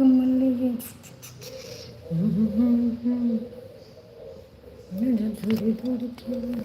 மணக்கு மல்லிகை துடி துடிக்கிறது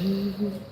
Mm-hmm.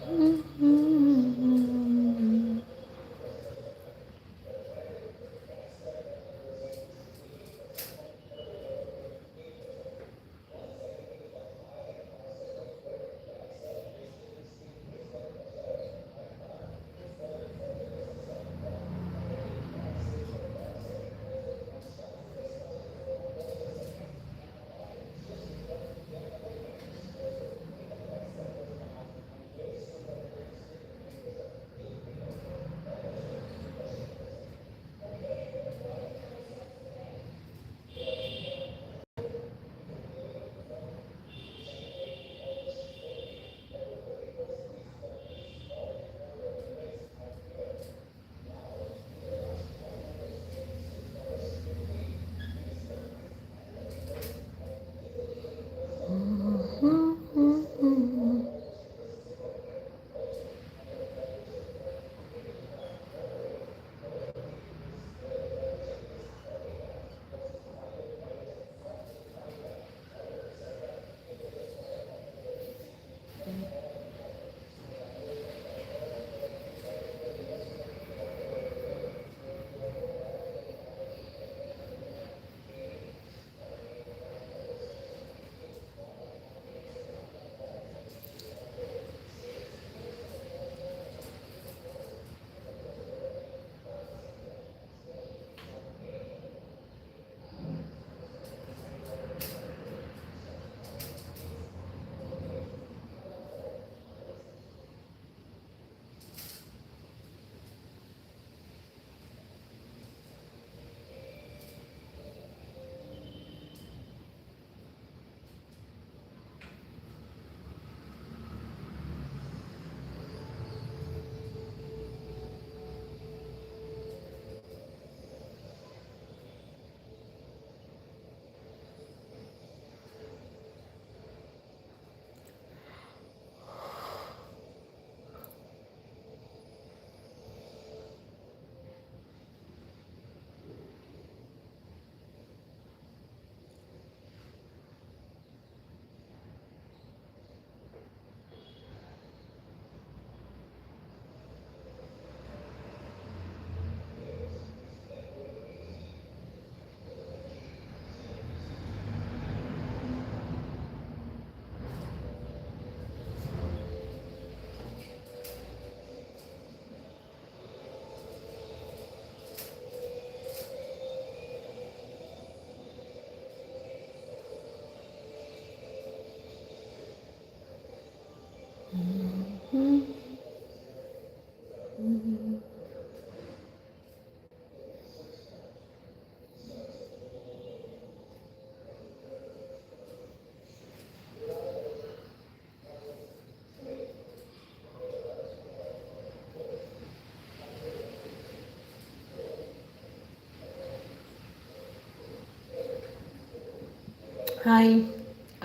Hi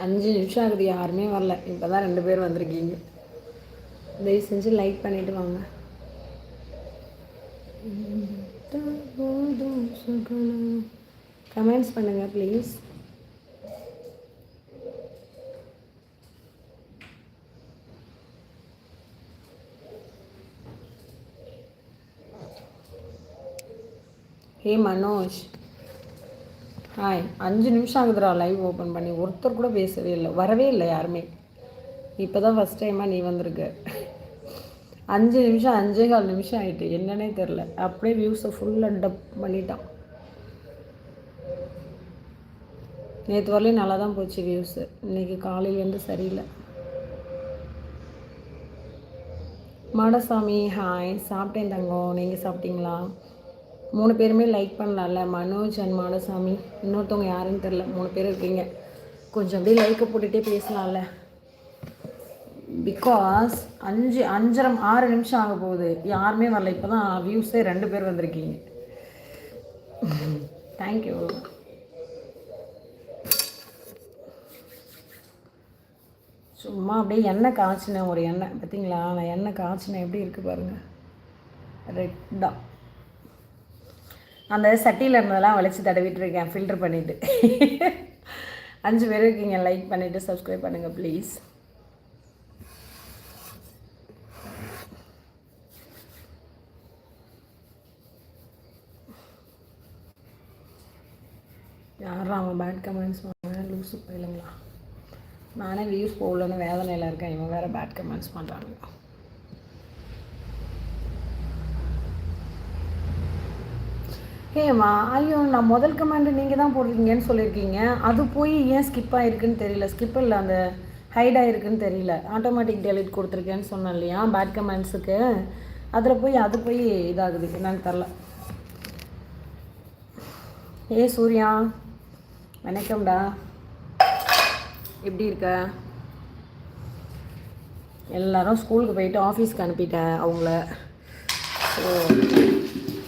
அஞ்சு நிமிஷம் ஆகுது யாருமே வரல. இப்போ தான் ரெண்டு பேர் வந்திருக்கீங்க. தயவு செஞ்சு லைக் பண்ணிவிட்டு வாங்க. கமெண்ட்ஸ் பண்ணுங்கள் ப்ளீஸ் ஹே மனோஜ் ஹாய் அஞ்சு நிமிஷம் ஆகுதுடா லைவ் ஓப்பன் பண்ணி. ஒருத்தர் கூட பேசவே இல்லை. வரவே இல்லை யாருமே. இப்போ தான் ஃபஸ்ட் டைமாக நீ வந்திருக்க. அஞ்சு நிமிஷம் அஞ்சே கால் நிமிஷம் ஆகிட்டு என்னன்னே தெரில அப்படியே வியூஸை ஃபுல்லாக டப் பண்ணிட்டான். நேற்று வரலையும் நல்லா தான் போச்சு வியூஸு இன்றைக்கி காலையிலேருந்து சரியில்லை. மாடசாமி ஹாய் சாப்பிட்டேன் தங்கம். நீங்கள் சாப்பிட்டீங்களா? மூணு பேருமே லைக் பண்ணலாம்ல. மனோஜ் அண்ட் மாடசாமி இன்னொருத்தவங்க யாருன்னு தெரில மூணு பேர் இருக்கீங்க. கொஞ்சம் அப்படியே லைக்கை போட்டுகிட்டே பேசலாம்ல. பிகாஸ் அஞ்சு அஞ்சரை ஆறு நிமிஷம் ஆக போகுது. யாருமே வரல. இப்போ தான் வியூஸே ரெண்டு பேர் வந்திருக்கீங்க. தேங்க்யூ சும்மா அப்படியே எண்ணெய் காய்ச்சினேன் ஒரு எண்ணெய். பார்த்தீங்களா? நான் எண்ணெய் காய்ச்சினேன். எப்படி இருக்குது பாருங்கள் ரெட்டாக அந்த சட்டியில் இருந்ததெல்லாம் வளைச்சி தடவிட்டு இருக்கேன் ஃபில்டர் பண்ணிவிட்டு அஞ்சு பேர் இருக்கீங்க லைக் பண்ணிவிட்டு சப்ஸ்கிரைப் பண்ணுங்கள் ப்ளீஸ் யாரும் அவங்க பேட் கமெண்ட்ஸ் வாங்க லூஸு போயிலுங்களா? நானே வியூஸ் போகலன்னு வேதனையில் இருக்கேன் இவன் வேறு பேட் கமெண்ட்ஸ் பண்ணுறாங்க ஏம்மா ஐயோ நான் முதல் கமாண்டு நீங்கள் தான் போட்டிருக்கீங்கன்னு சொல்லியிருக்கீங்க. அது போய் ஏன் ஸ்கிப் ஆகிருக்குன்னு தெரியல. ஸ்கிப் இல்லை அந்த ஹைட் ஆகிருக்குன்னு தெரியல. ஆட்டோமேட்டிக் டெலிட் கொடுத்துருக்கேன்னு சொன்னேன் இல்லையா பேட் கமெண்ட்ஸுக்கு அதில் போய் அது போய் இதாகுது. என்னன்னு தெரில ஏ சூர்யா வணக்கம்டா. எப்படி இருக்க? எல்லோரும் ஸ்கூலுக்கு போயிட்டு ஆஃபீஸ்க்கு அனுப்பிட்டேன் அவங்கள. ஸோ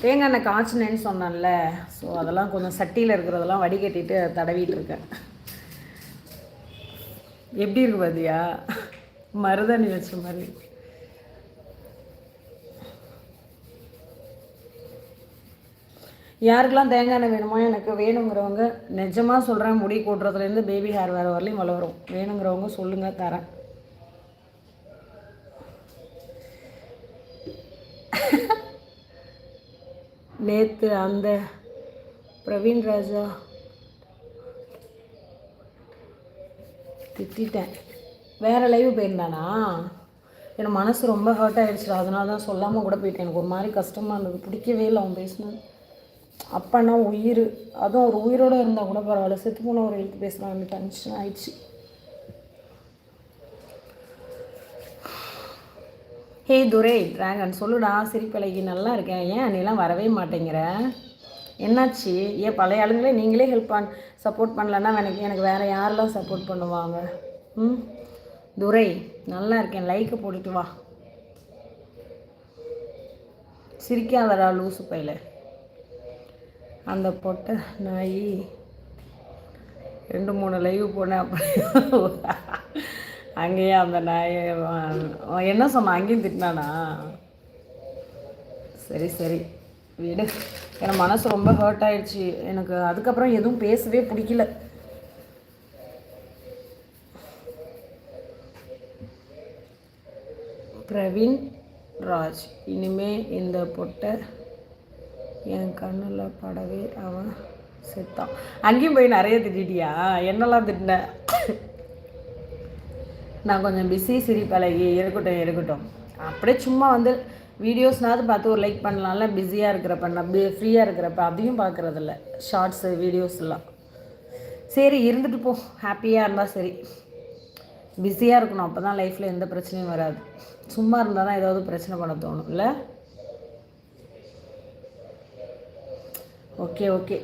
தேங்காய் எண்ணெய் காய்ச்சினேன்னு சொன்னேன்ல ஸோ அதெல்லாம் கொஞ்சம் சட்டியில் இருக்கிறதெல்லாம் வடிகட்டிட்டு தடவிட்டு இருக்கேன் எப்படி இருக்கு பாதியா மருதாணி வச்ச மாதிரி. யாருக்கெல்லாம் தேங்காய் எண்ணெய் வேணுமோ எனக்கு வேணுங்கிறவங்க நிஜமாக சொல்கிறேன் முடி கூட்டுறதுலேருந்து பேபி ஹேர் வேறு வரலையும் வளரும். வேணுங்கிறவங்க சொல்லுங்கள் தரேன். நேற்று அந்த பிரவீன் ராஜா திட்டேன் வேறு லைவ் போயிருந்தானா? எனக்கு மனசு ரொம்ப ஹர்ட் ஆகிடுச்சு அதனால தான் சொல்லாமல் கூட போயிட்டேன். எனக்கு ஒரு மாதிரி கஷ்டமாக இருந்தது. பிடிக்கவே இல்லை அவன் பேசினது. அப்போன்னா உயிர். அதுவும் ஒரு உயிரோடு இருந்தால் கூட பரவாயில்ல. செத்து போன ஒரு எழுத்து பேசுகிறான் டென்ஷன் ஆயிடுச்சு. ஹே துரை டிராகன் சொல்லுடா சிரிப்பலைக்கு நல்லா இருக்கேன் ஏன் நீலாம் வரவே மாட்டேங்கிற? என்னாச்சு? ஏன் பழைய ஆளுங்களே நீங்களே ஹெல்ப் பண் சப்போர்ட் பண்ணலன்னா எனக்கு எனக்கு வேறு யாரெல்லாம் சப்போர்ட் பண்ணுவாங்க? ம்? துரை நல்லா இருக்கேன். லைக்கை போட்டுட்டு வா. சிரிக்காதடா லூசு பையில. அந்த பொட்டை நாய் ரெண்டு மூணு லைவ் போனேன் அப்படி அங்கேயே அந்த நாய் என்ன சொன்னான் அங்கேயும் திட்டினானா? சரி சரி வீடு. எனக்கு மனசு ரொம்ப ஹர்ட் ஆயிடுச்சு. எனக்கு அதுக்கப்புறம் எதுவும் பேசவே பிடிக்கல. பிரவீன் ராஜ் இனிமே இந்த பொட்டை என் கண்ணில் படவே அவன் செத்தான். அங்கேயும் போய் நிறைய திட்டிட்டியா? என்னெல்லாம் திட்டின? நான் கொஞ்சம் பிஸி சிரி பழகி இருக்கட்டும் இருக்கட்டும். அப்படியே சும்மா வந்து வீடியோஸ்னாவது பார்த்து ஒரு லைக் பண்ணலாம்ல பிஸியாக இருக்கிறப்ப நான் ஃப்ரீயாக இருக்கிறப்ப அதையும் பார்க்குறதில்ல. ஷார்ட்ஸு வீடியோஸ்லாம் சரி இருந்துட்டு போ. ஹாப்பியாக இருந்தால் சரி. பிஸியாக இருக்கணும். அப்போ தான் லைஃப்பில் எந்த பிரச்சனையும் வராது. சும்மா இருந்தால் தான் ஏதாவது பிரச்சனை பண்ண தோணும் இல்லை ஓகே ஓகே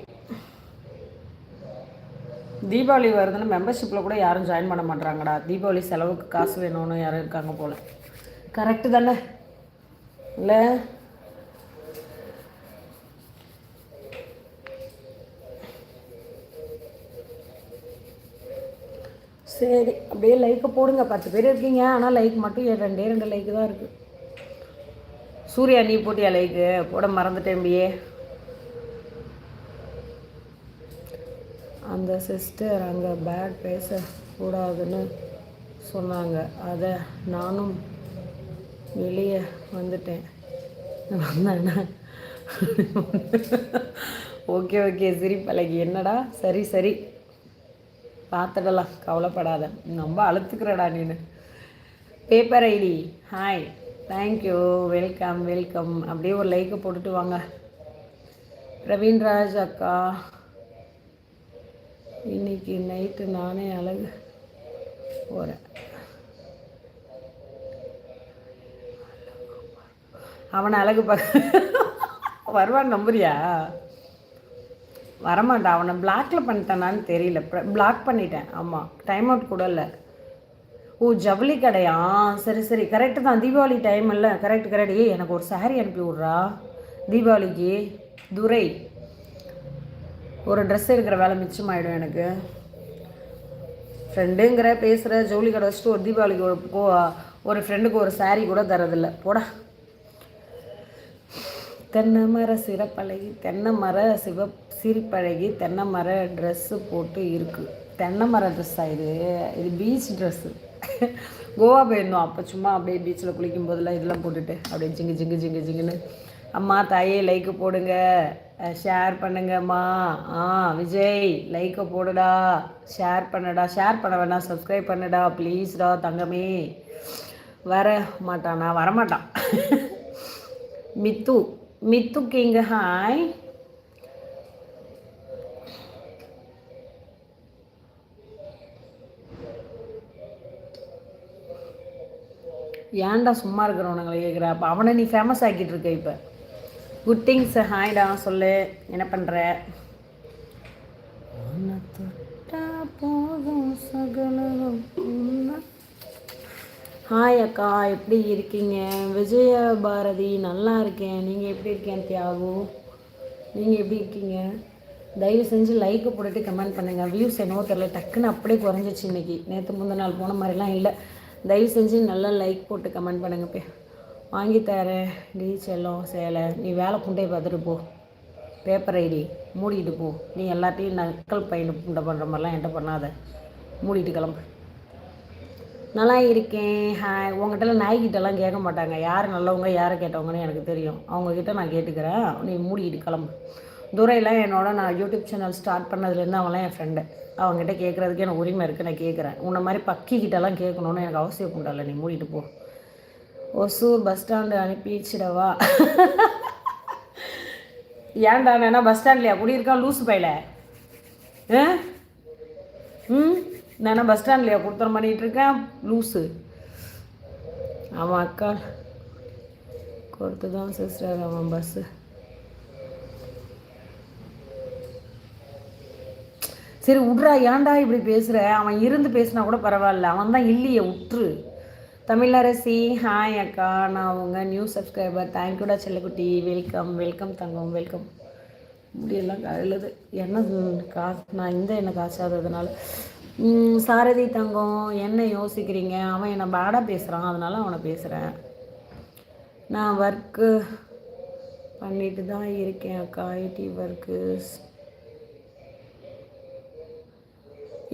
தீபாவளி வருதுன்னு மெம்பர்ஷிப்பில் கூட யாரும் ஜாயின் பண்ண மாட்டாங்கடா தீபாவளி செலவுக்கு காசு வேணும்னு யாரும் இருக்காங்க போல். கரெக்டு தானே? இல்லை? சரி அப்படியே லைக்கை போடுங்க. பத்து பேர் இருக்கீங்க. ஆனால் லைக் மட்டும் ரெண்டே ரெண்டு லைக்கு தான் இருக்குது சூர்யா நீ போட்டியா லைக்கு போட மறந்துட்டேன் பியே. அந்த சிஸ்டர் அங்கே பேட் பேசக்கூடாதுன்னு சொன்னாங்க. அதை நானும் வெளியே வந்துட்டேன். வந்தேன்னா ஓகே ஓகே சரி பழகி என்னடா? சரி சரி. பார்த்துடலாம். கவலைப்படாத. ரொம்ப அழுத்துக்கிறடா நீனு. Paper ID. Hi thank you welcome welcome அப்படியே ஒரு லைக்கை போட்டுட்டு வாங்க. பிரவீன்ராஜ் அக்கா. இன்னைக்கு நைட்டு நானே அழகு போகிறேன் அவனை அழகு பார்க்க வருவான் நம்புறியா? வரமாட்டான் அவனை பிளாக்ல பண்ணிட்டானான்னு தெரியல. பிளாக் பண்ணிட்டேன். ஆமாம் டைம் அவுட் கூட இல்லை. ஓ ஜவுளி கடையா? சரி சரி. கரெக்டு தான். தீபாவளி டைம் இல்லை. கரெக்ட் கரெக்ட் ஏய் எனக்கு ஒரு சாரி அனுப்பி விட்றா. தீபாவளிக்கு துரை. ஒரு ட்ரெஸ் எடுக்கிற வேலை மிச்சமாயிடும் எனக்கு. ஃப்ரெண்டுங்கிற பேசுகிற ஜவுளி கடை வச்சுட்டு ஒரு தீபாவளிக்கு ஒரு ஒரு ஃப்ரெண்டுக்கு ஒரு சாரீ கூட தரதில்ல போடா. தென்னை மர சிறப்பழகி தென்னை மர சிவ சிரிப்பழகி தென்னை மர ட்ரெஸ்ஸு போட்டு இருக்குது தென்னை மர ட்ரெஸ்ஸா இது? இது பீச் ட்ரெஸ்ஸு கோவா போயிருந்தோம். அப்போ சும்மா அப்படியே பீச்சில் குளிக்கும் போதெல்லாம் இதெல்லாம் போட்டுட்டு அப்படியே ஜிங்கு ஜிங்கு ஜிங்கு ஜிங்குன்னு. அம்மா தாயே லைக்கு போடுங்க. ஷேர் பண்ணுங்கம்மா. ஆ விஜய் லைக்கை போடுடா. ஷேர் பண்ணுடா. ஷேர் பண்ண வேணாம். சப்ஸ்கிரைப் பண்ணுடா. ப்ளீஸ்டா தங்கமே. வர மாட்டானா? வரமாட்டான். மித்து மித்து கிங் ஹாய் ஏன்டா சும்மா இருக்கிறவனுங்களை கேட்குற அப்போ அவனை நீ ஃபேமஸ் ஆக்கிட்டு இருக்க இப்போ. குட் திங்ஸ் ஹாய்டா சொல்லு என்ன பண்ணுற ஹாய் அக்கா எப்படி இருக்கீங்க? விஜய பாரதி நல்லா இருக்கேன். நீங்கள் எப்படி இருக்கேன் தியாகு? நீங்கள் எப்படி இருக்கீங்க? தயவு செஞ்சு லைக்கு போட்டுட்டு கமெண்ட் பண்ணுங்கள் வியூஸ் என்னவோ தெரில டக்குன்னு அப்படியே குறைஞ்சிச்சு இன்றைக்கி நேற்று முந்தின நாள் போன மாதிரிலாம் இல்லை. தயவு செஞ்சு நல்லா லைக் போட்டு கமெண்ட் பண்ணுங்கள் பே. வாங்கித்தரேன் டி செல்லம் சேலை. நீ வேலை புண்டையை பார்த்துட்டு போ. பேப்பர் ஐடி மூடிக்கிட்டு போ. நீ எல்லாத்தையும் நக்கல் பையன் புண்டை பண்ணுற மாதிரிலாம் என்கிட்ட பண்ணாத. மூடிட்டு கிளம்பு. நல்லா இருக்கேன். ஹாய் உங்ககிட்டலாம் நாய்கிட்டலாம் கேட்க மாட்டாங்க. யார் நல்லவங்க யாரை கேட்டவங்கன்னு எனக்கு தெரியும். அவங்கக்கிட்ட நான் கேட்டுக்கிறேன். நீ மூடிக்கிட்டு கிளம்பு. துரையெல்லாம் என்னோட நான் யூடியூப் சேனல் ஸ்டார்ட் பண்ணதுலேருந்து அவங்களாம் என் ஃப்ரெண்டு அவங்ககிட்ட கேட்குறதுக்கு எனக்கு உரிமை இருக்குது நான் கேட்குறேன். உன்னை மாதிரி பக்கிக்கிட்டலாம் கேட்கணுன்னு எனக்கு அவசியம் உண்டால. நீ மூடிட்டு போ. ஒசூர் பஸ் ஸ்டாண்டு அனுப்பிச்சிடவா ஏன்டா நான் பஸ் ஸ்டாண்ட்லையா குடியிருக்கான் லூசு பையில? ம்? நான் பஸ் ஸ்டாண்ட்லையா கொடுத்துற பண்ணிகிட்டு இருக்கேன் லூஸு அவன் அக்கா கொடுத்து தான் சிஸ்டர் அவன் பஸ்ஸு சரி விட்றா. ஏன்டா இப்படி பேசுகிற அவன் இருந்து பேசினா கூட பரவாயில்ல. அவன் தான் இல்லையே விட்டுரு தமிழரசி ஹாய் அக்கா. நான் உங்கள் நியூ சப்ஸ்கிரைபர் தேங்க்யூடா செல்லக்குட்டி. வெல்கம் வெல்கம் தங்கம் வெல்கம் முடியெல்லாம் கழுது என்ன கா நான் இந்த எண்ணெய் காசாததுனால சாரதி தங்கம் என்ன யோசிக்கிறீங்க? அவன் என்னை பேடாக பேசுகிறான் அதனால் அவனை பேசுகிறேன் நான் ஒர்க்கு பண்ணிட்டு தான் இருக்கேன் அக்கா. ஐடி ஒர்க்கு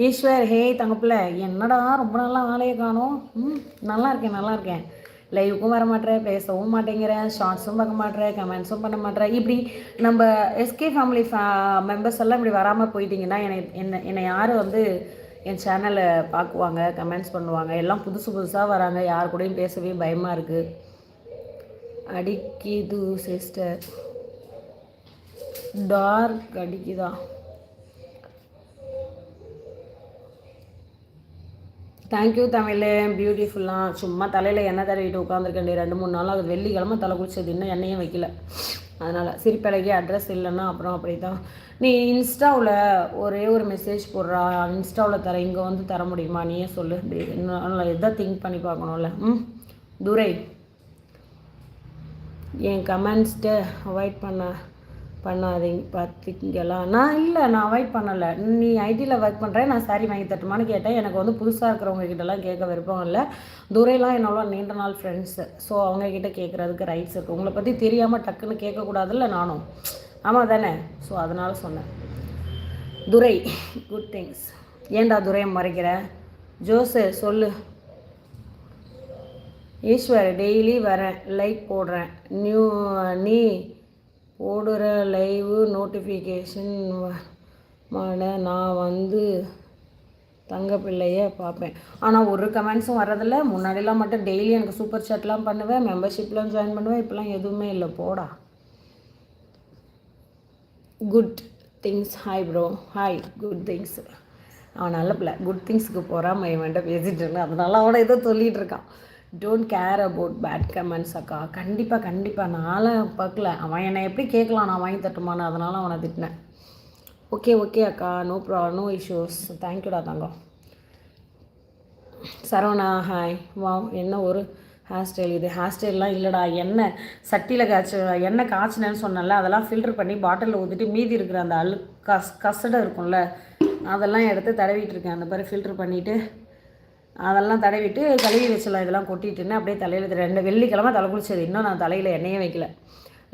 ஈஸ்வர் ஹே தங்கப்பில் என்னடா ரொம்ப நல்லா வேலையை காணும். ம் நல்லா இருக்கேன் நல்லா இருக்கேன். லைவுக்கும் வர மாட்டேன் பேசவும் மாட்டேங்கிறேன் ஷார்ட்ஸும் பார்க்க மாட்டேன் கமெண்ட்ஸும் பண்ண மாட்டேன் இப்படி நம்ம எஸ்கே ஃபேமிலி ஃபே மெம்பர்ஸ் எல்லாம் இப்படி வராமல் போயிட்டீங்கன்னா என்னை என்ன என்னை யார் வந்து என் சேனலை பார்க்குவாங்க கமெண்ட்ஸ் பண்ணுவாங்க? எல்லாம் புதுசு புதுசாக வராங்க யார் கூடயும் பேசவே பயமாக இருக்குது அடிக்குது சிஸ்டர் டார்க் அடிக்குதா? Thank you Tamil. பியூட்டிஃபுல்லாக சும்மா தலையில் எண்ணெய் தடவிட்டு உட்காந்துருக்கேன் ரெண்டு மூணு நாள் அது வெள்ளிக்கிழமை தலை குடிச்சது இன்னும் எண்ணெயும் வைக்கல. அதனால் சிரிப்பழகி அட்ரஸ் இல்லைன்னா அப்புறம் அப்படி தான் நீ இன்ஸ்டாவில் ஒரே ஒரு மெசேஜ் போடுறா. இன்ஸ்டாவில் தர இங்கே வந்து தர முடியுமா? நீயே சொல்லு. இன்னும் எதை திங்க் பண்ணி பார்க்கணும்ல? ம்? துரை. என் கமெண்ட்ஸ்ட்டு அவாய்ட் பண்ண. பண்ணாதீங்க பார்த்திங்களா நான் இல்லை நான் அவாய்ட் பண்ணலை. நீ ஐடியில் ஒர்க் பண்ணுறேன் நான் சாரி வாங்கி தட்டுமான்னு கேட்டேன். எனக்கு வந்து புதுசாக இருக்கிறவங்க கிட்டலாம் கேட்க விருப்பம் இல்லை. துரைலாம் என்னோட நீண்ட நாள் ஃப்ரெண்ட்ஸு ஸோ அவங்கக்கிட்ட கேட்குறதுக்கு ரைட்ஸ் இருக்குது உங்களை பற்றி தெரியாமல் டக்குன்னு கேட்கக்கூடாதுல்ல நானும். ஆமாம் தானே? ஸோ அதனால் சொன்னேன். துரை குட் திங்ஸ் ஏண்டா துரையை மறைக்கிற? ஜோசு சொல்லு. ஈஸ்வர் டெய்லி வரேன் லைக் போடுறேன். நியூ நீ போடுற லைவு நோட்டிஃபிகேஷன் மாட நான் வந்து தங்க பிள்ளைய பார்ப்பேன் ஆனால் ஒரு கமெண்ட்ஸும் வரதில்ல முன்னாடிலாம் மட்டும் டெய்லி எனக்கு சூப்பர் சாட்லாம் பண்ணுவேன். மெம்பர்ஷிப்லாம் ஜாயின் பண்ணுவேன். இப்போலாம் எதுவுமே இல்லை. போடா. Good things hi bro hi good things அவன் நல்ல பிள்ளை. குட் திங்ஸுக்கு போகிறான் இவன்ட்ட பேசிகிட்டு இருந்தேன் அதனால அவனை ஏதோ சொல்லிகிட்டு இருக்கான். Don't care about bad comments அக்கா. கண்டிப்பாக கண்டிப்பாக நானும் பார்க்கல. அவன் என்னை எப்படி கேட்கலாம்? நான் வாங்கி தட்டுமான்னு அதனால் அவனை திட்டினேன். ஓகே ஓகே அக்கா. நோ ப்ரா நோ இஷ்யூஸ் தேங்க்யூடா தங்கம். சரவணா ஹாய் வா என்ன ஒரு ஹேர் ஸ்டைல் இது. ஹேர் ஸ்டைல்லாம் இல்லைடா. எண்ணெய் சட்டியில் காய்ச்சி எண்ணெய் காய்ச்சினேன்னு சொன்னல அதெல்லாம் ஃபில்டர் பண்ணி பாட்டிலில் ஊற்றிட்டு மீதி இருக்கிற அந்த அழு கஸ் கசடை இருக்கும்ல அதெல்லாம் எடுத்து தடவிட்டு இருக்கேன். அந்த மாதிரி ஃபில்டர் பண்ணிவிட்டு அதெல்லாம் தடவிட்டு கழுவி வச்சிடலாம் இதெல்லாம் கொட்டிட்டுன்னு அப்படியே தலையில் ரெண்டு வெள்ளிக்கிழமை தலை குளிச்சது. இன்னும் நான் தலையில் எண்ணெயே வைக்கல.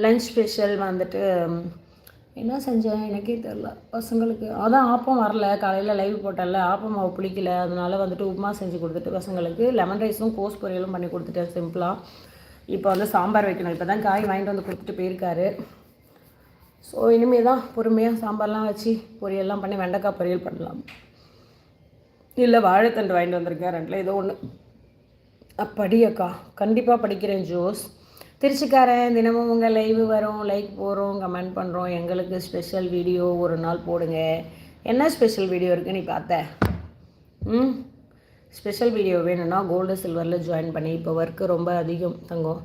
லஞ்ச் ஸ்பெஷல் வந்துட்டு என்ன செஞ்சேன்? எனக்கே தெரில பசங்களுக்கு அதான் ஆப்பம் வரல. காலையில் லைவ் போட்டல ஆப்பம் மாவு பிடிக்கல அதனால வந்துட்டு உப்புமா செஞ்சு கொடுத்துட்டு பசங்களுக்கு. லெமன் ரைஸும் கோஸ் பொரியலும் பண்ணி கொடுத்துட்டேன் சிம்பிளாக இப்போ வந்து சாம்பார் வைக்கணும். இப்போ தான் காய் வாங்கிட்டு வந்து கொடுத்துட்டு போயிருக்காரு. ஸோ இனிமேல் தான் பொறுமையாக சாம்பார்லாம் வச்சு பொரியல்லாம் பண்ணி வெண்டைக்காய் பொரியல் பண்ணலாம். இல்லை வாழைத்தண்டு வாங்கிட்டு வந்திருக்கேன் ரெண்டில் ஏதோ ஒன்று அப்படியக்கா கண்டிப்பாக படிக்கிறேன் ஜோஸ். திருச்சிக்காரன் தினமும் உங்கள் லைவ் வரும் லைக் போகிறோம் கமெண்ட் பண்ணுறோம் எங்களுக்கு ஸ்பெஷல் வீடியோ ஒரு நாள் போடுங்க. என்ன ஸ்பெஷல் வீடியோ இருக்குது நீ பார்த்த? ம்? ஸ்பெஷல் வீடியோ வேணும்னா கோல்டு சில்வரில் ஜாயின் பண்ணி. இப்போ ஒர்க்கு ரொம்ப அதிகம் தங்கம்.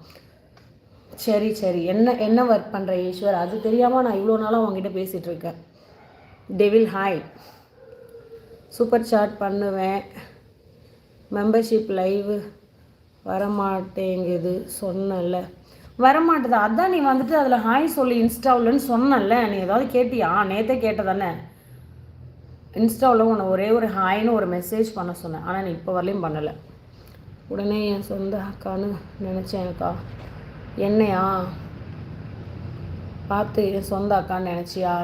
சரி சரி. என்ன என்ன ஒர்க் பண்ணுற ஈஸ்வர்? அது தெரியாமல் நான் இவ்வளோ நாளாக உங்ககிட்ட பேசிகிட்டு இருக்கேன். டெவில் ஹாய் சூப்பர் சாட் பண்ணுவேன். மெம்பர்ஷிப் லைவ் வரமாட்டேங்குது சொன்னல. வரமாட்டுது. அதான் நீ வந்துட்டு அதில் ஹாய் சொல்லி இன்ஸ்டாவில்னு சொன்னல. நீ ஏதாவது கேட்டியா? நேற்றே கேட்டதானே. இன்ஸ்டாவில் உன்னை ஒரே ஒரு ஹாய்னு ஒரு மெசேஜ் பண்ண சொன்னேன். ஆனால் நீ இப்போ வரலையும் பண்ணலை. உடனே என் சொந்த அக்கான்னு நினச்சேன் எனக்கா என்னையா? பார்த்து என் சொந்த அக்கான்னு நினச்சியா?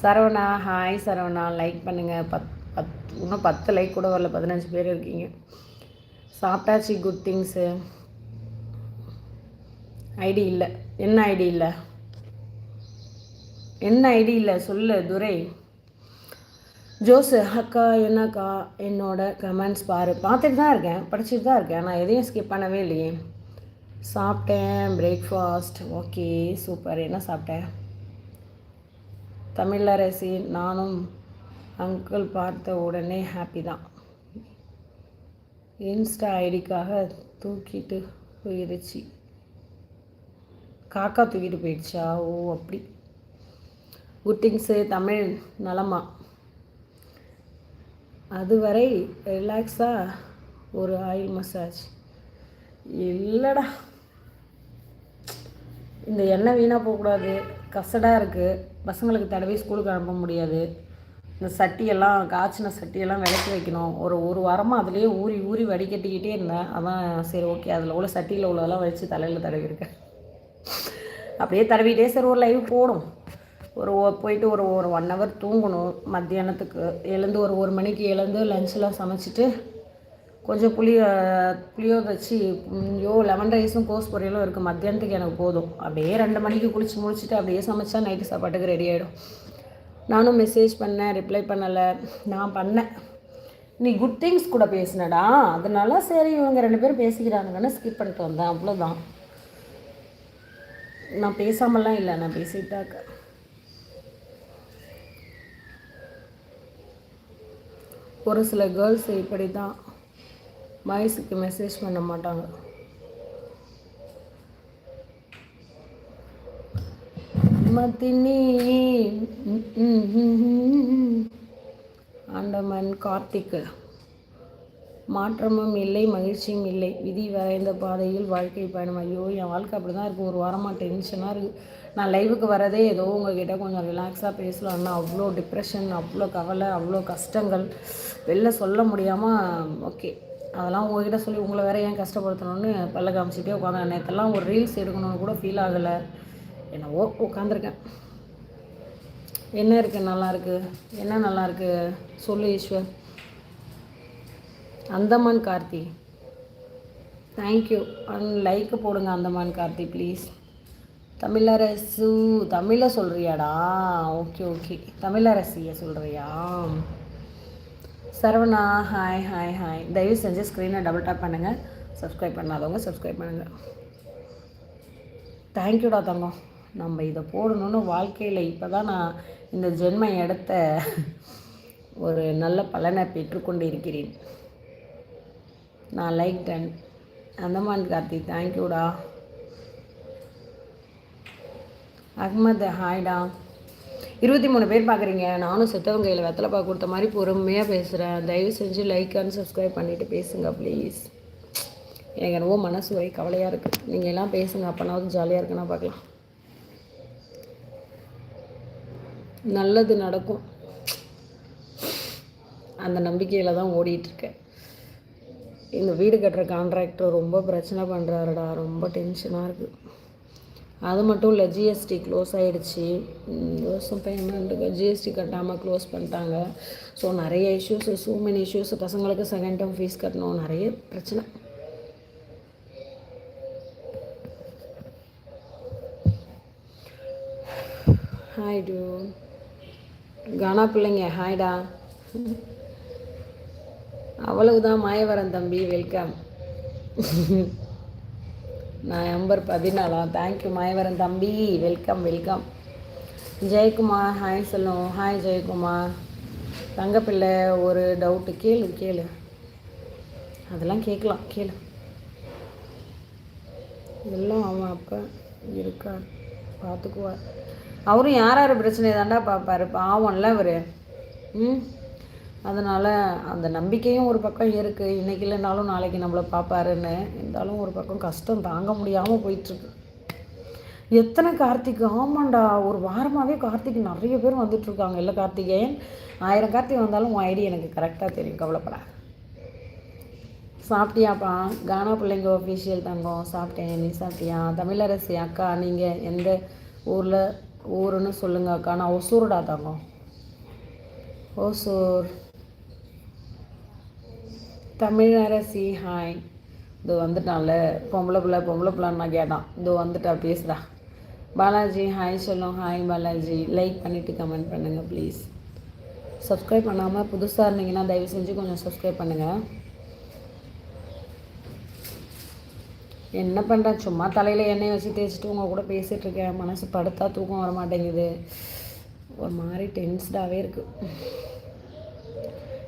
சரவணா ஹாய் சரவணா. லைக் பண்ணுங்கள் பத் பத் இன்னும் பத்து லைக் கூட வரல. பதினஞ்சு பேர் இருக்கீங்க. சாப்பிட்டாச்சு குட் திங்ஸு ஐடி இல்லை. என்ன ஐடி இல்லை? என்ன ஐடி இல்லை? சொல்லு துரை. ஜோசு அக்கா என்னக்கா? என்னோட கமெண்ட்ஸ் பாரு. பார்த்துட்டு தான் இருக்கேன். படிச்சுட்டு தான் இருக்கேன். நான் எதையும் ஸ்கிப் பண்ணவே இல்லையே. சாப்பிட்டேன். பிரேக்ஃபாஸ்ட் ஓகே சூப்பர் என்ன சாப்பிட்டேன்? தமிழரசி நானும் அங்கிள் பார்த்த உடனே ஹாப்பி தான். இன்ஸ்டா ஐடிக்காக தூக்கிட்டு போயிருச்சு. காக்கா தூக்கிட்டு போயிடுச்சா ஓ அப்படி. குட்டிங்ஸு தமிழ் நலமா? அதுவரை ரிலாக்ஸாக ஒரு ஆயில் மசாஜ் இல்லைடா. இந்த எண்ணெய் வீணாக போகக்கூடாது. கசடாக இருக்குது பசங்களுக்கு தடவை ஸ்கூலுக்கு அனுப்ப முடியாது. இந்த சட்டியெல்லாம் காய்ச்சின சட்டியெல்லாம் விளக்கி வைக்கணும். ஒரு ஒரு வாரமாக அதுலேயே ஊறி ஊறி வடிகட்டிக்கிட்டே இருந்தேன். அதான் சரி ஓகே. அதில் உள்ள சட்டியில் உள்ளதெல்லாம் வச்சு தலையில் தடவிருக்கேன் அப்படியே தடவிட்டே சரி ஒரு லைவ் போடும். ஒரு போயிட்டு ஒரு ஒரு ஒன் ஹவர் தூங்கணும். மத்தியானத்துக்கு எழுந்து ஒரு ஒரு மணிக்கு எழுந்து லஞ்செலாம் சமைச்சிட்டு கொஞ்சம் புளிய புளியோ வச்சு ஐயோ லெமன் ரைஸும் கோஸ் பொரியலும் இருக்குது மத்தியானத்துக்கு எனக்கு போதும். அப்படியே ரெண்டு மணிக்கு குளிச்சு முடிச்சுட்டு அப்படியே சமைச்சா நைட்டு சாப்பாட்டுக்கு ரெடி ஆகிடும் நானும் மெசேஜ் பண்ணேன் ரிப்ளை பண்ணலை. நான் பண்ணேன். நீ குட் திங்ஸ் கூட பேசினடா. அதனால சரி இவங்க ரெண்டு பேரும் பேசிக்கிறாங்கன்னு ஸ்கிப் பண்ணிட்டு வந்தேன். அவ்வளோதான் நான் பேசாமலாம் இல்லை. நான் பேசிட்டாக்க ஒரு சில கேர்ள்ஸ் இப்படி தான் பாய்ஸுக்கு மெசேஜ் பண்ண மாட்டாங்க. மத்தினி ஆண்டமன் கார்த்திக்கு. மாற்றமும் இல்லை மகிழ்ச்சியும் இல்லை. விதி வரைந்த பாதையில் வாழ்க்கை பயணம். ஐயோ என் வாழ்க்கை அப்படி தான் இருக்குது ஒரு வாரமாக டென்ஷனாக இருக்குது நான் லைவுக்கு வரதே ஏதோ உங்ககிட்ட கொஞ்சம் ரிலாக்ஸாக பேசலாம்னா அவ்வளோ டிப்ரெஷன் அவ்வளோ கவலை அவ்வளோ கஷ்டங்கள். வெளில சொல்ல முடியாமல் ஓகே அதெல்லாம் உங்ககிட்ட சொல்லி உங்களை வேற ஏன் கஷ்டப்படுத்தணும்னு பல்ல காமிச்சிட்டே உட்காந்து நேற்றெல்லாம் ஒரு ரீல்ஸ் எடுக்கணும்னு கூட ஃபீல் ஆகலை. என்னவோ உட்காந்துருக்கேன். என்ன இருக்குது நல்லா இருக்குது என்ன நல்லா சொல்லு Eswar. Andaman Karthi. Thank you and like போடுங்க அந்தமான் கார்த்தி ப்ளீஸ் தமிழரசு தமிழை சொல்கிறியாடா ஓகே ஓகே தமிழரசியை சொல்கிறியா சரவணா ஹாய் ஹாய் ஹாய் தயவு செஞ்சு ஸ்க்ரீனை டபுள் டாப் பண்ணுங்கள் சப்ஸ்கிரைப் பண்ணாதவங்க சப்ஸ்கிரைப் பண்ணுங்கள் தேங்க்யூடா தங்கம். நம்ம இதை போடணும்னு வாழ்க்கையில் இப்போ தான் நான் இந்த ஜென்ம இடத்த ஒரு நல்ல பலனை பெற்றுக்கொண்டு இருக்கிறேன். நான் லைக் டன் அந்தமான் கார்த்தி தேங்க்யூடா அஹ்மத் ஹாய்டா இருபத்தி மூணு பேர் பார்க்குறீங்க நானும் செத்தவங்க கையில் வெத்தலைப்பா கொடுத்த மாதிரி பொறுமையாக பேசுகிறேன் தயவு செஞ்சு லைக் அண்ட் சப்ஸ்கிரைப் பண்ணிவிட்டு பேசுங்க ப்ளீஸ் எனக்கு என்னவோ மனசு ஒரே கவலையாக இருக்குது நீங்கள் எல்லாம் பேசுங்க அப்போனாவது ஜாலியாக இருக்குன்னா பார்க்கலாம். நல்லது நடக்கும். அந்த நம்பிக்கையில் தான் ஓடிட்டுருக்கேன் இந்த வீடு கட்டுற கான்ட்ராக்டர் ரொம்ப பிரச்சனை பண்ணுறாருடா ரொம்ப டென்ஷனாக இருக்குது அது மட்டும் இல்லை ஜிஎஸ்டி க்ளோஸ் ஆகிடுச்சி வருஷம் பேமெண்ட்டுக்கு ஜிஎஸ்டி கட்டாமல் க்ளோஸ் பண்ணிட்டாங்க. ஸோ நிறைய இஷ்யூஸ் ஸோ மெனி இஷ்யூஸ் பசங்களுக்கு செகண்ட் டேர்ம் ஃபீஸ் கட்டணும் நிறைய பிரச்சனை. ஹாய் டூ கானா பிள்ளைங்க ஹாய்டா அவ்வளவுதான் மாயவரன் தம்பி வெல்கம் நம்பர் பதினாலாம். தேங்க்யூ மாயவரன் தம்பி. வெல்கம் வெல்கம் ஜெயக்குமார் ஹாய் சொல்லும். ஹாய் ஜெயக்குமார். தங்கப்பிள்ளை ஒரு டவுட்டு கேளு கேளு. அதெல்லாம் கேட்கலாம் கேளு. எல்லாம் அவன் அப்போ இருக்கார் பார்த்துக்குவார். அவரும் யார் யார் பிரச்சனை தாண்டா பார்ப்பாரு? பாவம்ல அவர். ம்? அதனால் அந்த நம்பிக்கையும் ஒரு பக்கம் இருக்குது இன்றைக்கி இல்லைனாலும் நாளைக்கு நம்மளை பார்ப்பாருன்னு. இருந்தாலும் ஒரு பக்கம் கஷ்டம் தாங்க முடியாமல் போயிட்டுருக்கு. எத்தனை கார்த்திக்? ஆமாண்டா ஒரு வாரமாகவே கார்த்திக் நிறைய பேர் வந்துட்டுருக்காங்க. இல்லை கார்த்திகேயன் ஆயிரம் கார்த்திக் வந்தாலும் உன் ஐடி எனக்கு கரெக்டாக தெரியும். கவலைப்பட. சாப்பிட்டியாப்பா? கானா பிள்ளைங்க ஒஃபீஷியல் தங்கம். சாப்பிட்டேன். நீ சாப்பிட்டியா? தமிழரசி அக்கா நீங்கள் எந்த ஊரில் ஊருன்னு சொல்லுங்கள் அக்கா. நான் ஒசூருடா தங்கம். ஓசூர் தமிழ் அரசி ஹாய். இது வந்துட்டான்ல. பொம்பளை பிள்ளை பொம்பளை பிள்ளைன்னா கேட்டான். இது வந்துட்டா பேசுடா. பாலாஜி ஹாய் சொல்லும். ஹாய் பாலாஜி. லைக் பண்ணிவிட்டு கமெண்ட் பண்ணுங்கள் ப்ளீஸ் சப்ஸ்கிரைப் பண்ணாமல் புதுசாக இருந்தீங்கன்னா தயவு செஞ்சு கொஞ்சம் சப்ஸ்கிரைப் பண்ணுங்கள் என்ன பண்ணுறேன் சும்மா தலையில் எண்ணெய் வச்சு தேய்ச்சிட்டு உங்கள் கூட பேசிகிட்ருக்கேன் மனசு படுத்தா தூக்கம் வர மாட்டேங்குது ஒரு மாதிரி டென்ஸ்டாகவே இருக்குது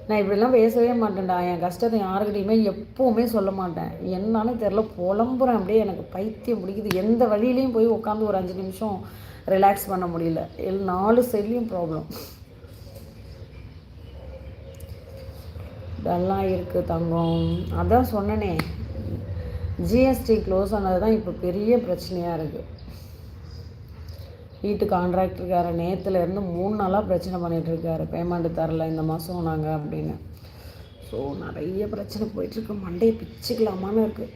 நான் இப்படிலாம் பேசவே மாட்டேன்டா. என் கஷ்டத்தை யாருக்கிட்டையுமே எப்போவுமே சொல்ல மாட்டேன். என்னான்னு தெரில புலம்புறேன். அப்படியே எனக்கு பைத்தியம் பிடிக்குது. எந்த வழியிலையும் போய் உட்காந்து ஒரு அஞ்சு நிமிஷம் ரிலாக்ஸ் பண்ண முடியல. எல் நாலு சைட்லேயும் ப்ராப்ளம் டல்லாக இருக்குது தங்கம். அதான் சொன்னனே. ஜிஎஸ்டி க்ளோஸ் ஆனது தான் இப்போ பெரிய பிரச்சனையாக இருக்குது வீட்டு கான்ட்ராக்டருக்கார நேற்றுலேருந்து மூணு நாளாக பிரச்சனை பண்ணிகிட்ருக்காரு பேமெண்ட்டு தரல இந்த மாதம் நாங்கள் அப்படின்னு. ஸோ நிறைய பிரச்சனை போயிட்டுருக்கு. மண்டையை பிச்சுக்கலாமான்னு இருக்குது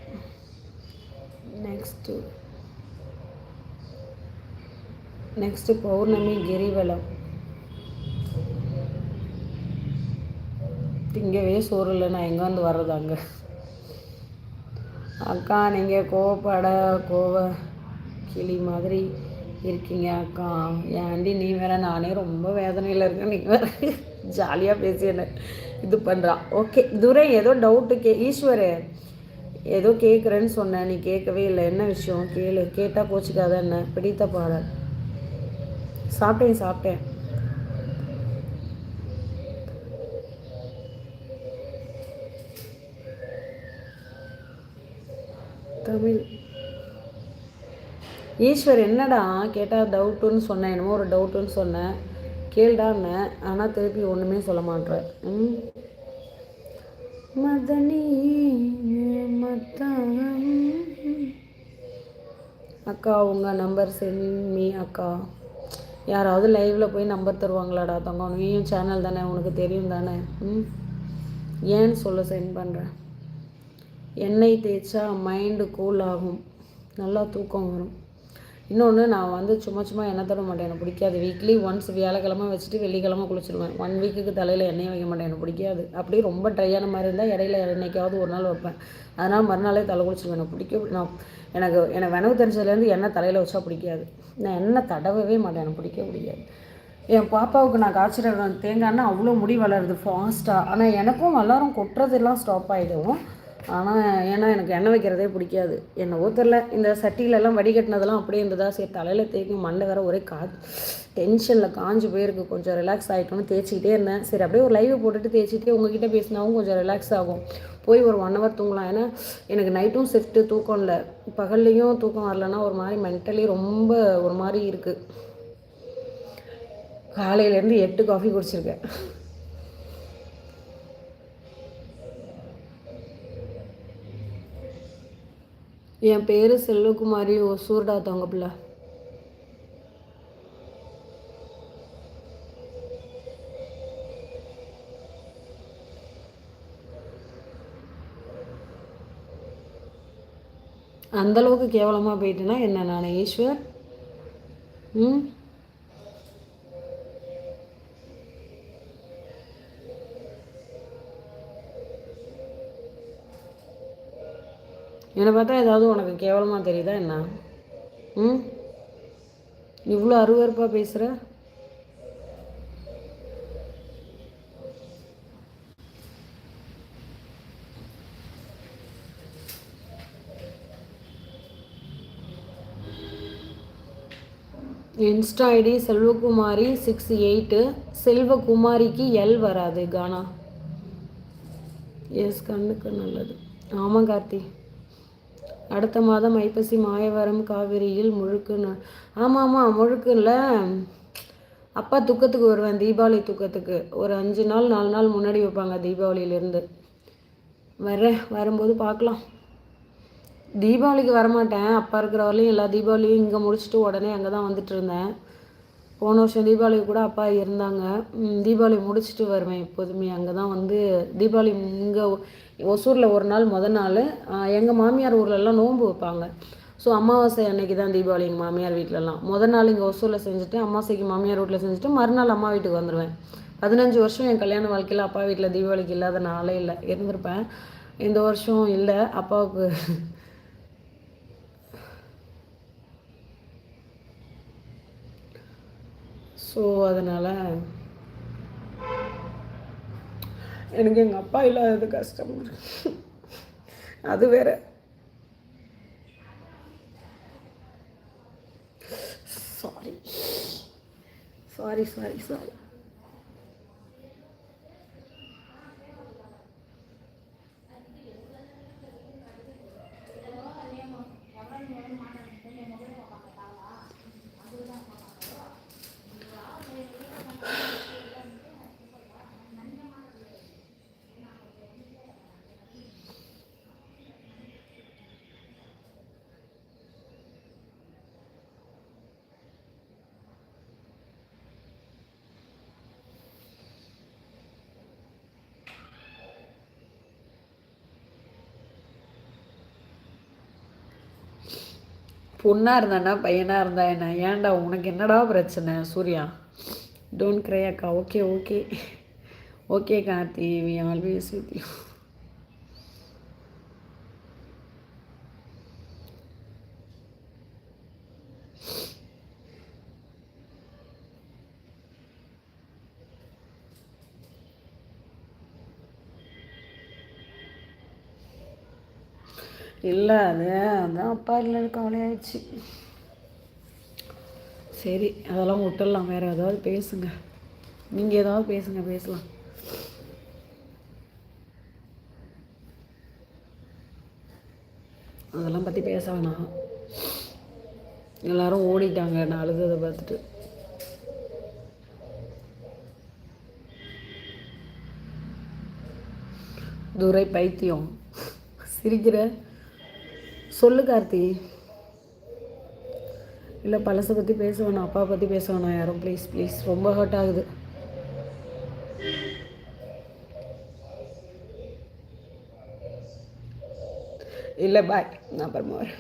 நெக்ஸ்ட்டு நெக்ஸ்ட்டு பௌர்ணமி கிரிவலம். திங்கவே சோறு இல்லை நான் எங்கே வந்து வர்றது அங்கே? அக்கா நீங்கள் கோவப்பட கோவ கிளி மாதிரி இருக்கீங்க அக்கா. ஏன்டி நீ வேற நானே ரொம்ப வேதனையில் இருக்கேன். நீ வேற ஜாலியாக பேசி என்ன இது பண்ணுறான் ஓகே துரை ஏதோ டவுட்டு கே ஈஸ்வர் ஏதோ கேட்குறேன்னு சொன்னேன் நீ கேட்கவே இல்லை. என்ன விஷயம்? கேளு. கேட்டால் போச்சுக்காத என்ன? பிடித்த பாடல். சாப்பிட்டேன் சாப்பிட்டேன். தமிழ். ஈஸ்வர் என்னடா? கேட்டால் டவுட்டுன்னு சொன்னேன். என்னமோ ஒரு டவுட்டுன்னு சொன்னேன். கேள்டான்னு. ஆனால் திருப்பி ஒன்றுமே சொல்ல மாட்டேன் ம் மதனி அக்கா உங்கள் நம்பர் சென்ட் அக்கா. யாராவது லைவில் போய் நம்பர் தருவாங்களாடா தங்கம். நீயும் சேனல் தானே உனக்கு தெரியும் தானே. ம் ஏன்னு சொல்ல சென்ட் பண்ணுறேன் எண்ணெய் தேய்ச்சா மைண்டு கூல் ஆகும். நல்லா தூக்கம் வரும். இன்னொன்று நான் வந்து சும்மா சும்மா எண்ணெய் தட மாட்டேன். எனக்கு பிடிக்காது. வீக்லி ஒன்ஸ் வியாழக்கிழமை வச்சுட்டு வெள்ளிக்கிழமை குளிச்சிடுவேன் ஒன் வீக்குக்கு தலையில் எண்ணெய் வைக்க மாட்டேன். எனக்கு பிடிக்காது. அப்படியே ரொம்ப ட்ரையான மாதிரி இருந்தால் இடையில என்னைக்காவது ஒரு நாள் வைப்பேன். அதனால் மறுநாளே தலை குளிச்சிடுவேன் எனக்கு பிடிக்க நான் எனக்கு எனக்கு வெனவு தெரிஞ்சதுலேருந்து எண்ணெய் தலையில் வச்சா பிடிக்காது. நான் எண்ணெய் தடவவே மாட்டேன். எனக்கு பிடிக்க பிடிக்காது. என் பாப்பாவுக்கு நான் காய்ச்சிட தேங்காய்னா அவ்வளோ முடி வளருது ஃபாஸ்ட்டாக ஆனால் எனக்கும் எல்லாரும் கொட்டுறதெல்லாம் ஸ்டாப் ஆகிடும் ஆனால் ஏன்னா எனக்கு எண்ணெய் வைக்கிறதே பிடிக்காது. என்னை ஊத்தரில் இந்த சட்டியிலலாம் வடிகட்டினதெல்லாம் அப்படியே இருந்ததா? சரி தலையில் தேய்க்கும் மண்டை வேற ஒரே கா டென்ஷனில் காஞ்சு போயிருக்கு. கொஞ்சம் ரிலாக்ஸ் ஆகிட்டோன்னு தேய்ச்சிக்கிட்டே இருந்தேன். சரி அப்படியே ஒரு லைவை போட்டுட்டு தேய்ச்சிட்டே உங்ககிட்ட பேசினாவும் கொஞ்சம் ரிலாக்ஸ் ஆகும். போய் ஒரு ஒன் ஹவர் தூங்கலாம். ஏன்னா எனக்கு நைட்டும் ஷிஃப்ட்டு தூக்கம் இல்லை. பகல்லையும் தூக்கம் வரலன்னா ஒரு மாதிரி மென்டலி ரொம்ப ஒரு மாதிரி இருக்குது காலையிலேருந்து எட்டு காஃபி குடிச்சிருக்கேன். என் பேர் செல்வகுமாரி ஒசூர்டா தவங்க பிள்ளை. அந்தளவுக்கு கேவலமாக போயிட்டேன்னா என்ன நான் ஈஸ்வர்? ம்? என்னை பார்த்தா ஏதாவது உனக்கு கேவலமாக தெரியுதா என்ன? ம்? இவ்வளோ அருவறுப்பாக பேசுகிற insta ID Selvakumari six eight செல்வகுமாரிக்கு L வராது கானா. எஸ் கண்ணுக்கு நல்லது. ஆமாம் கார்த்தி. அடுத்த மாதம் ஐப்பசி மாயவரம் காவிரியில் முழுக்குன்னு ஆமாம் ஆமாம் முழுக்குல அப்பா துக்கத்துக்கு வருவேன் தீபாவளி துக்கத்துக்கு. ஒரு அஞ்சு நாள் நாலு நாள் முன்னாடி வைப்பாங்க தீபாவளியிலேருந்து. வர்றேன் வரும்போது பார்க்கலாம். தீபாவளிக்கு வரமாட்டேன். அப்பா இருக்கிற வரலையும் எல்லா தீபாவளியும் இங்கே முடிச்சுட்டு உடனே அங்கே தான் வந்துட்டு இருந்தேன். போன வருஷம் தீபாவளி கூட அப்பா இருந்தாங்க. தீபாவளி முடிச்சுட்டு வருவேன் எப்போதுமே. அங்கே தான் வந்து தீபாவளி இங்கே ஒசூரில் ஒரு நாள் முத நாள் எங்கள் மாமியார் ஊர்லெலாம் நோன்பு வைப்பாங்க. ஸோ அமாவாசை அன்னைக்கு தான் தீபாவளி எங்கள் மாமியார் வீட்டிலலாம் முத நாள் இங்கே ஒசூரில் செஞ்சுட்டு அம்மாசைக்கு மாமியார் வீட்டில் செஞ்சுட்டு மறுநாள் அம்மா வீட்டுக்கு வந்துடுவேன் பதினஞ்சு வருஷம் என் கல்யாண வாழ்க்கையில் அப்பா வீட்டில் தீபாவளிக்கு இல்லாத நாளே இல்லை. இருந்திருப்பேன். இந்த வருஷம் இல்லை அப்பாவுக்கு ஸோ அதனால் எனக்கு எங்கள் அப்பா இல்லாதது கஷ்டம். அது வேற. சாரி சாரி சாரி சாரி பொண்ணாக இருந்தானா பையனாக இருந்தா என்ன? ஏன்டா உனக்கு என்னடா பிரச்சனை சூர்யா? டோன்ட் க்ரே அக்கா. Okay okay okay Karthi. We always with you இல்லை அது அதான் அப்பா இல்லை கவலையாயிடுச்சு. சரி அதெல்லாம் விட்டுடலாம். வேறு ஏதாவது பேசுங்க. நீங்கள் ஏதாவது பேசுங்க பேசலாம். அதெல்லாம் பற்றி பேச வேணாம். எல்லோரும் ஓடிட்டாங்க நான் அழுததை பார்த்துட்டு. துரை பைத்தியம். சிரிக்கிற? சொல்லு கார்த்தி. இல்லை பழசை பற்றி பேச வேணாம் அப்பா பற்றி பேச வேணாம் யாரும். ப்ளீஸ் ப்ளீஸ் ரொம்ப ஹர்ட் ஆகுது. இல்லை பாய் நான் அப்புறமா வரேன்.